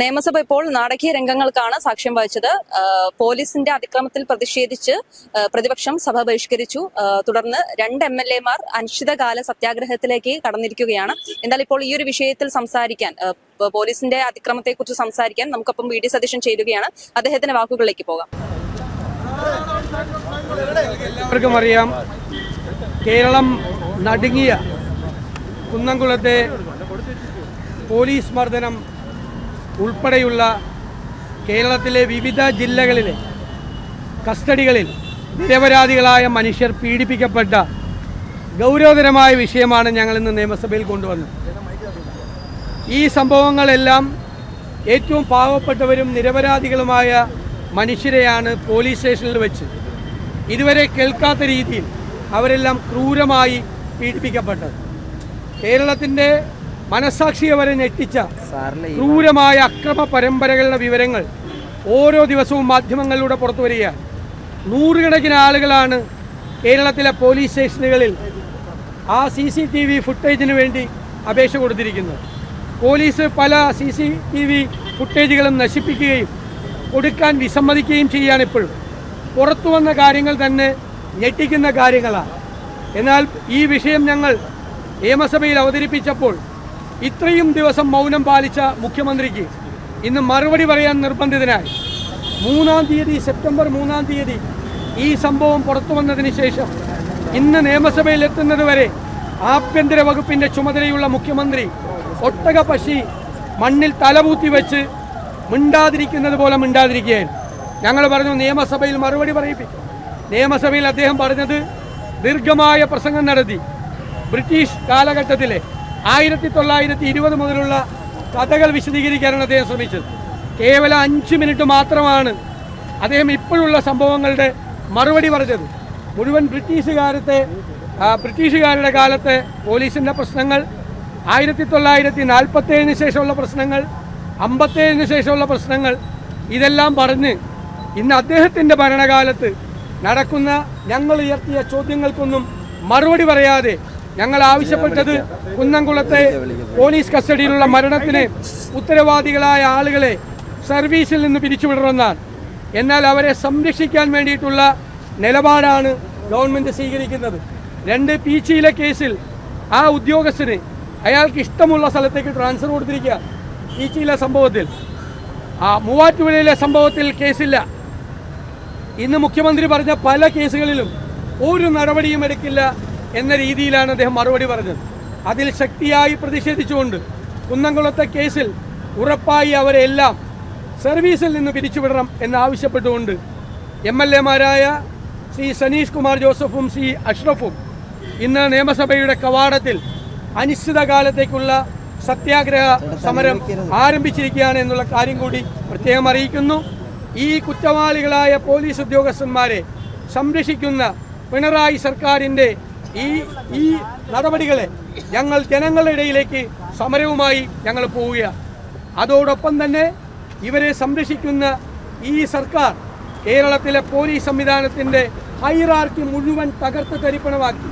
നിയമസഭ ഇപ്പോൾ നാടകീയ രംഗങ്ങൾക്കാണ് സാക്ഷ്യം വഹിച്ചത്. പോലീസിന്റെ അതിക്രമത്തിൽ പ്രതിഷേധിച്ച് പ്രതിപക്ഷം സഭ ബഹിഷ്കരിച്ചു. തുടർന്ന് രണ്ട് എം എൽ എമാർ അനിശ്ചിതകാല സത്യാഗ്രഹത്തിലേക്ക് കടന്നിരിക്കുകയാണ്. എന്നാൽ ഇപ്പോൾ ഈ ഒരു വിഷയത്തിൽ സംസാരിക്കാൻ പോലീസിന്റെ അതിക്രമത്തെ പോലീസിന്റെ അതിക്രമത്തെക്കുറിച്ച് സംസാരിക്കാൻ നമുക്കൊപ്പം വി ഡി സതീശൻ അദ്ദേഹത്തിന്റെ വാക്കുകളിലേക്ക് പോകാം. എല്ലാവർക്കും അറിയാം കേരളം നടുങ്ങിയ കുന്നംകുളത്തെ പോലീസ് മർദ്ദനം ഉൾപ്പെടെയുള്ള കേരളത്തിലെ വിവിധ ജില്ലകളിലെ കസ്റ്റഡികളിൽ നിരപരാധികളായ മനുഷ്യർ പീഡിപ്പിക്കപ്പെട്ട ഗൗരവതരമായ വിഷയമാണ് ഞങ്ങൾ ഇന്ന് നിയമസഭയിൽ കൊണ്ടുവന്നത്. ഈ സംഭവങ്ങളെല്ലാം ഏറ്റവും പാവപ്പെട്ടവരും നിരപരാധികളുമായ മനുഷ്യരെയാണ് പോലീസ് സ്റ്റേഷനിൽ വെച്ച് ഇതുവരെ കേൾക്കാത്ത രീതിയിൽ അവരെല്ലാം ക്രൂരമായി പീഡിപ്പിക്കപ്പെട്ടത്. കേരളത്തിന്റെ മനസാക്ഷിയെ വരെ ഞെട്ടിച്ച ക്രൂരമായ അക്രമ പരമ്പരകളുടെ വിവരങ്ങൾ ഓരോ ദിവസവും മാധ്യമങ്ങളിലൂടെ പുറത്തു വരികയാണ്. നൂറുകണക്കിന് ആളുകളാണ് കേരളത്തിലെ പോലീസ് സ്റ്റേഷനുകളിൽ ആ സി സി ടി വി ഫുട്ടേജിന് വേണ്ടി അപേക്ഷ കൊടുത്തിരിക്കുന്നത്. പോലീസ് പല സി സി ടി വി ഫുട്ടേജുകളും നശിപ്പിക്കുകയും കൊടുക്കാൻ വിസമ്മതിക്കുകയും ചെയ്യുകയാണ് ഇപ്പോഴും. പുറത്തു വന്ന കാര്യങ്ങൾ തന്നെ ഞെട്ടിക്കുന്ന കാര്യങ്ങളാണ്. എന്നാൽ ഈ വിഷയം ഞങ്ങൾ നിയമസഭയിൽ അവതരിപ്പിച്ചപ്പോൾ ഇത്രയും ദിവസം മൗനം പാലിച്ച മുഖ്യമന്ത്രിക്ക് ഇന്ന് മറുപടി പറയാൻ നിർബന്ധിതനായി. മൂന്നാം തീയതി സെപ്റ്റംബർ മൂന്നാം തീയതി ഈ സംഭവം പുറത്തു വന്നതിന് ശേഷം ഇന്ന് നിയമസഭയിൽ എത്തുന്നത് വരെ ആഭ്യന്തര വകുപ്പിന്റെ ചുമതലയുള്ള മുഖ്യമന്ത്രി ഒട്ടക പശി മണ്ണിൽ തലപൂത്തി വെച്ച് മിണ്ടാതിരിക്കുന്നത് പോലെ മിണ്ടാതിരിക്കുകയായിരുന്നു ഞങ്ങൾ പറഞ്ഞു നിയമസഭയിൽ മറുപടി പറയിപ്പിക്കും. നിയമസഭയിൽ അദ്ദേഹം പറഞ്ഞത് ദീർഘമായ പ്രസംഗം നടത്തി. ബ്രിട്ടീഷ് കാലഘട്ടത്തിലെ ആയിരത്തി തൊള്ളായിരത്തി ഇരുപത് മുതലുള്ള കഥകൾ വിശദീകരിക്കാനാണ് അദ്ദേഹം ശ്രമിച്ചത്. കേവലം അഞ്ച് മിനിറ്റ് മാത്രമാണ് അദ്ദേഹം ഇപ്പോഴുള്ള സംഭവങ്ങളുടെ മറുപടി പറഞ്ഞത്. മുഴുവൻ ബ്രിട്ടീഷുകാരത്തെ ബ്രിട്ടീഷുകാരുടെ കാലത്തെ പോലീസിന്റെ പ്രശ്നങ്ങൾ ആയിരത്തി തൊള്ളായിരത്തി നാൽപ്പത്തേഴിന് ശേഷമുള്ള പ്രശ്നങ്ങൾ അമ്പത്തേഴിന് ശേഷമുള്ള പ്രശ്നങ്ങൾ ഇതെല്ലാം പറഞ്ഞ് ഇന്ന് അദ്ദേഹത്തിന്റെ ഭരണകാലത്ത് നടക്കുന്ന ഞങ്ങൾ ഉയർത്തിയ ചോദ്യങ്ങൾക്കൊന്നും മറുപടി പറയാതെ ഞങ്ങൾ ആവശ്യപ്പെട്ടത് കുന്നംകുളത്തെ പോലീസ് കസ്റ്റഡിയിലുള്ള മരണത്തിന് ഉത്തരവാദികളായ ആളുകളെ സർവീസിൽ നിന്ന് പിരിച്ചുവിടണമെന്നാണ്. എന്നാൽ അവരെ സംരക്ഷിക്കാൻ വേണ്ടിയിട്ടുള്ള നിലപാടാണ് ഗവൺമെന്റ് സ്വീകരിക്കുന്നത്. രണ്ട് പീച്ചിയിലെ കേസിൽ ആ ഉദ്യോഗസ്ഥന് അയാൾക്ക് ഇഷ്ടമുള്ള സ്ഥലത്തേക്ക് ട്രാൻസ്ഫർ കൊടുത്തിരിക്കുക. പീച്ചിയിലെ സംഭവത്തിൽ. ആ മൂവാറ്റുപുഴയിലെ സംഭവത്തിൽ കേസില്ല. ഇന്ന് മുഖ്യമന്ത്രി പറഞ്ഞ പല കേസുകളിലും ഒരു നടപടിയും എടുക്കില്ല. എന്ന രീതിയിലാണ് അദ്ദേഹം മറുപടി പറഞ്ഞത്. അതിൽ ശക്തിയായി പ്രതിഷേധിച്ചുകൊണ്ട് കുന്നംകുളത്തെ കേസിൽ ഉറപ്പായി അവരെല്ലാം സർവീസിൽ നിന്ന് പിരിച്ചുവിടണം എന്നാവശ്യപ്പെട്ടുകൊണ്ട് എം എൽ എമാരായ ശ്രീ സനീഷ് കുമാർ ജോസഫും ശ്രീ അഷ്റഫും ഇന്ന് നിയമസഭയുടെ കവാടത്തിൽ അനിശ്ചിതകാലത്തേക്കുള്ള സത്യാഗ്രഹ സമരം ആരംഭിച്ചിരിക്കുകയാണ് എന്നുള്ള കാര്യം കൂടി പ്രത്യേകം അറിയിക്കുന്നു. ഈ കുറ്റവാളികളായ പോലീസ് ഉദ്യോഗസ്ഥന്മാരെ സംരക്ഷിക്കുന്ന പിണറായി സർക്കാരിന്റെ ഈ ഈ നടപടികളെ ഞങ്ങൾ ജനങ്ങളുടെ ഇടയിലേക്ക് സമരവുമായി ഞങ്ങൾ പോവുകയാണ്. അതോടൊപ്പം തന്നെ ഇവരെ സംരക്ഷിക്കുന്ന ഈ സർക്കാർ കേരളത്തിലെ പോലീസ് സംവിധാനത്തിന്റെ ഹൈറാർക്കി മുഴുവൻ തകർത്ത് തരിപ്പണമാക്കി.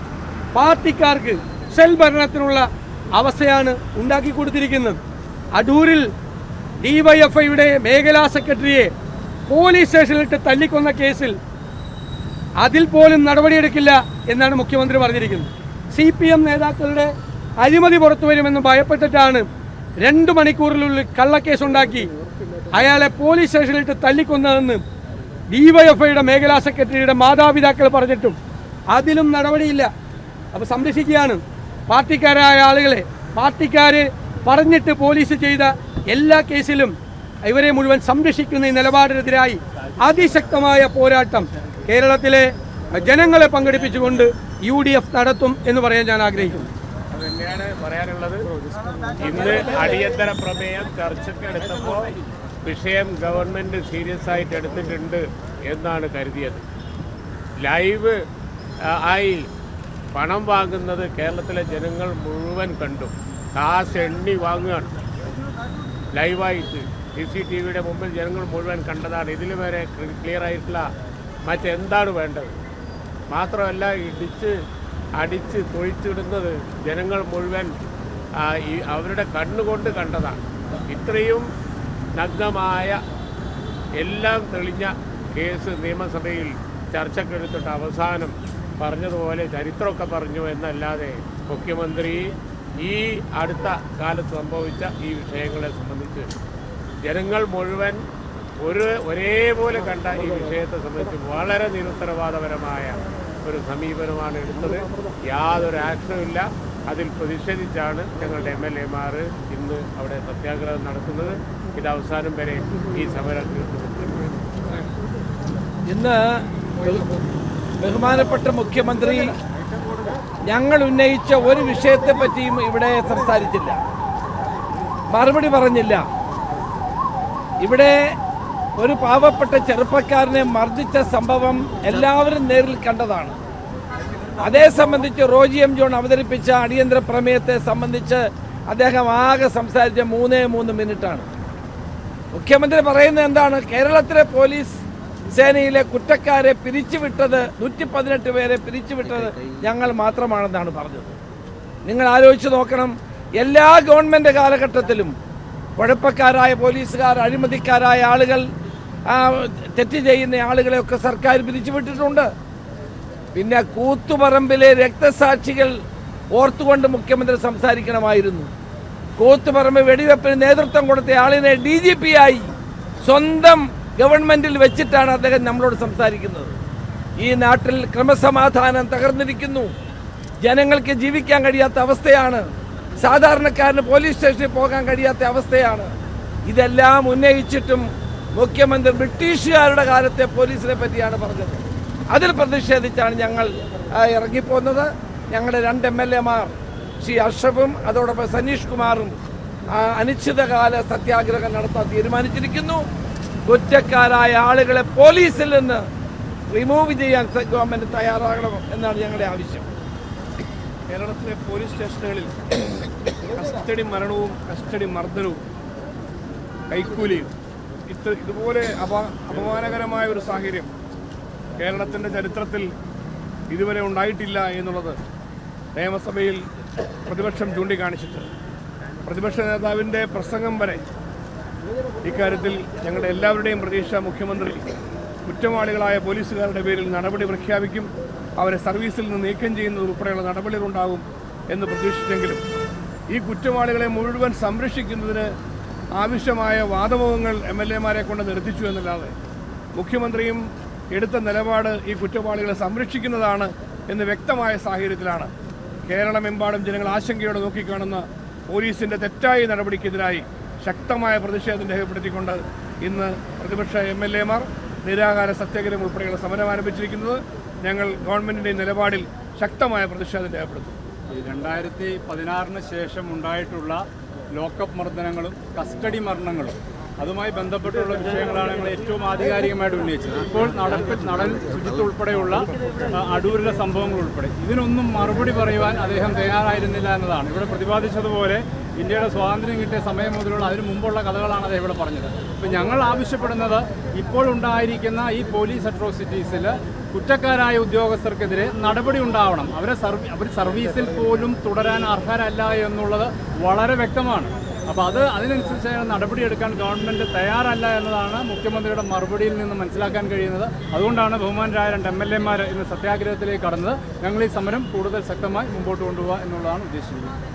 പാർട്ടിക്കാർക്ക് സെൽ ഭരണത്തിനുള്ള അവസ്ഥയാണ് ഉണ്ടാക്കി കൊടുത്തിരിക്കുന്നത്. അടൂരിൽ ഡിവൈഎഫ്ഐയുടെ മേഖലാ സെക്രട്ടറിയെ പോലീസ് സ്റ്റേഷനിലിട്ട് തല്ലിക്കൊന്ന കേസിൽ അതിൽ പോലും നടപടിയെടുക്കില്ല എന്നാണ് മുഖ്യമന്ത്രി പറഞ്ഞിരിക്കുന്നത്. സി പി എം നേതാക്കളുടെ അഴിമതി പുറത്തു വരുമെന്ന് ഭയപ്പെട്ടിട്ടാണ് രണ്ട് മണിക്കൂറിനുള്ളിൽ കള്ളക്കേസുണ്ടാക്കി അയാളെ പോലീസ് സ്റ്റേഷനിലിട്ട് തല്ലിക്കൊന്നതെന്ന് ഡിവൈഎഫ്ഐയുടെ മേഖലാ സെക്രട്ടറിയുടെ മാതാപിതാക്കൾ പറഞ്ഞിട്ടും അതിലും നടപടിയില്ല. അപ്പോൾ സംരക്ഷിക്കുകയാണ്. പാർട്ടിക്കാരായ ആളുകളെ പാർട്ടിക്കാർ പറഞ്ഞിട്ട് പോലീസ് ചെയ്ത എല്ലാ കേസിലും ഇവരെ മുഴുവൻ സംരക്ഷിക്കുന്ന ഈ നിലപാടിനെതിരായി അതിശക്തമായ പോരാട്ടം കേരളത്തിലെ ജനങ്ങളെ പങ്കെടുപ്പിച്ചുകൊണ്ട് യു ഡി എഫ് നടത്തും എന്ന് പറയാൻ ഞാൻ ആഗ്രഹിക്കുന്നു. തന്നെയാണ് പറയാനുള്ളത്. ഇന്ന് അടിയന്തര പ്രമേയം ചർച്ചയ്ക്ക് എടുത്തപ്പോൾ വിഷയം ഗവൺമെന്റ് സീരിയസ് ആയിട്ട് എടുത്തിട്ടുണ്ട് എന്നാണ് കരുതിയത്. ലൈവ് ആയി പണം വാങ്ങുന്നത് കേരളത്തിലെ ജനങ്ങൾ മുഴുവൻ കണ്ടു. കാശ് എണ്ണി വാങ്ങുകയാണ്. ലൈവായിട്ട് സി സി ടി വിയുടെ മുമ്പിൽ ജനങ്ങൾ മുഴുവൻ കണ്ടതാണ്. ഇതിൽ വരെ ക്ലിയർ ആയിട്ടുള്ള മറ്റെന്താണ് വേണ്ടത്? മാത്രമല്ല ഇടിച്ച് അടിച്ച് തൊഴിച്ചിടുന്നത് ജനങ്ങൾ മുഴുവൻ ഈ അവരുടെ കണ്ണുകൊണ്ട് കണ്ടതാണ്. ഇത്രയും നഗ്നമായ എല്ലാം തെളിഞ്ഞ കേസ് നിയമസഭയിൽ ചർച്ചക്കെടുത്തിട്ട് അവസാനം പറഞ്ഞതുപോലെ ചരിത്രമൊക്കെ പറഞ്ഞു എന്നല്ലാതെ മുഖ്യമന്ത്രി ഈ അടുത്ത കാലത്ത് സംഭവിച്ച ഈ വിഷയങ്ങളെ സംബന്ധിച്ച് ജനങ്ങൾ മുഴുവൻ ഒരു ഒരേപോലെ കണ്ട ഈ വിഷയത്തെ സംബന്ധിച്ച് വളരെ നിരുത്തരവാദപരമായ ഒരു സമീപനമാണ് എടുത്തത്. യാതൊരു ആക്ഷനുമില്ല അതിൽ പ്രതിഷേധിച്ചാണ് ഞങ്ങളുടെ എം എൽ എമാർ ഇന്ന് അവിടെ സത്യാഗ്രഹം നടത്തുന്നത്. ഇത് അവസാനം വരെ ഈ സമരം തീർത്തുകൊണ്ടിരിക്കും ഇന്ന് ബഹുമാനപ്പെട്ട മുഖ്യമന്ത്രി ഞങ്ങൾ ഉന്നയിച്ച ഒരു വിഷയത്തെ പറ്റിയും ഇവിടെ സംസാരിച്ചില്ല. മറുപടി പറഞ്ഞില്ല. ഇവിടെ ഒരു പാവപ്പെട്ട ചെറുപ്പക്കാരനെ മർദ്ദിച്ച സംഭവം എല്ലാവരും നേരിൽ കണ്ടതാണ്. അതേ സംബന്ധിച്ച് റോജി എം ജോൺ അവതരിപ്പിച്ച അടിയന്തര പ്രമേയത്തെ സംബന്ധിച്ച് അദ്ദേഹം ആകെ സംസാരിച്ച മൂന്നേ മൂന്ന് മിനിറ്റാണ്. മുഖ്യമന്ത്രി പറയുന്നത് എന്താണ്? കേരളത്തിലെ പോലീസ് സേനയിലെ കുറ്റക്കാരെ പിരിച്ചുവിട്ടത് നൂറ്റി പതിനെട്ട് പേരെ പിരിച്ചുവിട്ടത് ഞങ്ങൾ മാത്രമാണെന്നാണ് പറഞ്ഞത്. നിങ്ങൾ ആലോചിച്ച് നോക്കണം എല്ലാ ഗവൺമെന്റ് കാലഘട്ടത്തിലും കുഴപ്പക്കാരായ പോലീസുകാർ അഴിമതിക്കാരായ ആളുകൾ തെറ്റ് ചെയ്യുന്ന ആളുകളെയൊക്കെ സർക്കാർ പിരിച്ചുവിട്ടിട്ടുണ്ട്. പിന്നെ കൂത്തുപറമ്പിലെ രക്തസാക്ഷികൾ ഓർത്തുകൊണ്ട് മുഖ്യമന്ത്രി സംസാരിക്കണമായിരുന്നു. കൂത്തുപറമ്പ് വെടിവെപ്പിന് നേതൃത്വം കൊടുത്ത ആളിനെ ഡി ജി പി ആയി സ്വന്തം ഗവൺമെന്റിൽ വെച്ചിട്ടാണ് അദ്ദേഹം നമ്മളോട് സംസാരിക്കുന്നത്. ഈ നാട്ടിൽ ക്രമസമാധാനം തകർന്നിരിക്കുന്നു. ജനങ്ങൾക്ക് ജീവിക്കാൻ കഴിയാത്ത അവസ്ഥയാണ്. സാധാരണക്കാരന് പോലീസ് സ്റ്റേഷനിൽ പോകാൻ കഴിയാത്ത അവസ്ഥയാണ്. ഇതെല്ലാം ഉന്നയിച്ചിട്ടും മുഖ്യമന്ത്രി ബ്രിട്ടീഷുകാരുടെ കാലത്തെ പോലീസിനെ പറ്റിയാണ് പറഞ്ഞത്. അതിൽ പ്രതിഷേധിച്ചാണ് ഞങ്ങൾ ഇറങ്ങിപ്പോന്നത്. ഞങ്ങളുടെ രണ്ട് എം എൽ എമാർ ശ്രീ അഷ്റഫും അതോടൊപ്പം സനീഷ് കുമാറും അനിശ്ചിതകാല സത്യാഗ്രഹം നടത്താൻ തീരുമാനിച്ചിരിക്കുന്നു. കുറ്റക്കാരായ ആളുകളെ പോലീസിൽ നിന്ന് റിമൂവ് ചെയ്യാൻ ഗവൺമെന്റ് തയ്യാറാകണം എന്നാണ് ഞങ്ങളുടെ ആവശ്യം. കേരളത്തിലെ പോലീസ് സ്റ്റേഷനുകളിൽ കസ്റ്റഡി മരണവും കസ്റ്റഡി മർദ്ദനവും കൈക്കൂലിയും ഇത്ര ഇതുപോലെ അപ അപമാനകരമായ ഒരു സാഹചര്യം കേരളത്തിന്റെ ചരിത്രത്തിൽ ഇതുവരെ ഉണ്ടായിട്ടില്ല എന്നുള്ളത് നിയമസഭയിൽ പ്രതിപക്ഷം ചൂണ്ടിക്കാണിച്ചിട്ട്. പ്രതിപക്ഷ നേതാവിന്റെ പ്രസംഗം വരെ ഇക്കാര്യത്തിൽ ഞങ്ങളുടെ എല്ലാവരുടെയും പ്രതീക്ഷ മുഖ്യമന്ത്രി കുറ്റവാളികളായ പോലീസുകാരുടെ പേരിൽ നടപടി പ്രഖ്യാപിക്കും അവരെ സർവീസിൽ നിന്ന് നീക്കം ചെയ്യുന്നത് ഉൾപ്പെടെയുള്ള നടപടികളുണ്ടാകും എന്ന് പ്രതീക്ഷിച്ചെങ്കിലും ഈ കുറ്റവാളികളെ മുഴുവൻ സംരക്ഷിക്കുന്നതിന് ആവശ്യമായ വാദമുഖങ്ങൾ എം എൽ എമാരെ കൊണ്ട് നിർത്തിച്ചു എന്നല്ലാതെ മുഖ്യമന്ത്രിയും എടുത്ത നിലപാട് ഈ കുറ്റവാളികളെ സംരക്ഷിക്കുന്നതാണ് എന്ന് വ്യക്തമായ സാഹചര്യത്തിലാണ് കേരളമെമ്പാടും ജനങ്ങൾ ആശങ്കയോടെ നോക്കിക്കാണുന്ന പോലീസിന്റെ തെറ്റായ നടപടിക്കെതിരായി ശക്തമായ പ്രതിഷേധം രേഖപ്പെടുത്തിക്കൊണ്ട് ഇന്ന് പ്രതിപക്ഷ എം എൽ എമാർ നിരാകാര സത്യാഗ്രഹം ഉൾപ്പെടെയുള്ള സമരം ആരംഭിച്ചിരിക്കുന്നത് ഞങ്ങൾ ഗവൺമെന്റിന്റെ നിലപാടിൽ ശക്തമായ പ്രതിഷേധം രേഖപ്പെടുത്തും. രണ്ടായിരത്തി പതിനാറിന് ശേഷം ഉണ്ടായിട്ടുള്ള ലോക്കപ്പ് മർദ്ദനങ്ങളും കസ്റ്റഡി മരണങ്ങളും അതുമായി ബന്ധപ്പെട്ടുള്ള വിഷയങ്ങളാണ് ഞങ്ങൾ ഏറ്റവും ആധികാരികമായിട്ട് ഉന്നയിച്ചത്. ഇപ്പോൾ നടപ്പ് നടൻ ശുചിത്വ ഉൾപ്പെടെയുള്ള അടൂരിലെ സംഭവങ്ങൾ ഉൾപ്പെടെ. ഇതിനൊന്നും മറുപടി പറയുവാൻ അദ്ദേഹം തയ്യാറായിരുന്നില്ല എന്നതാണ്. ഇവിടെ പ്രതിപാദിച്ചതുപോലെ ഇന്ത്യയുടെ സ്വാതന്ത്ര്യം കിട്ടിയ സമയം മുതലുള്ള അതിനു മുമ്പുള്ള കഥകളാണ് അദ്ദേഹം ഇവിടെ പറഞ്ഞത്. അപ്പോൾ ഞങ്ങൾ ആവശ്യപ്പെടുന്നത് ഇപ്പോഴുണ്ടായിരിക്കുന്ന ഈ പോലീസ് അട്രോസിറ്റീസിൽ കുറ്റക്കാരായ ഉദ്യോഗസ്ഥർക്കെതിരെ നടപടി ഉണ്ടാവണം. അവരെ സർവീ അവർ സർവീസിൽ പോലും തുടരാൻ അർഹരല്ല എന്നുള്ളത് വളരെ വ്യക്തമാണ്. അപ്പോൾ അത് അതിനനുസരിച്ച് നടപടിയെടുക്കാൻ ഗവൺമെന്റ് തയ്യാറല്ല എന്നതാണ് മുഖ്യമന്ത്രിയുടെ മറുപടിയിൽ നിന്ന് മനസ്സിലാക്കാൻ കഴിയുന്നത്. അതുകൊണ്ടാണ് ബഹുമാനരായ രണ്ട് എം എൽ എമാർ ഇന്ന് സത്യാഗ്രഹത്തിലേക്ക് കടന്നത്. ഞങ്ങൾ ഈ സമരം കൂടുതൽ ശക്തമായി മുമ്പോട്ട് കൊണ്ടുപോകുക എന്നുള്ളതാണ് ഉദ്ദേശിക്കുന്നത്.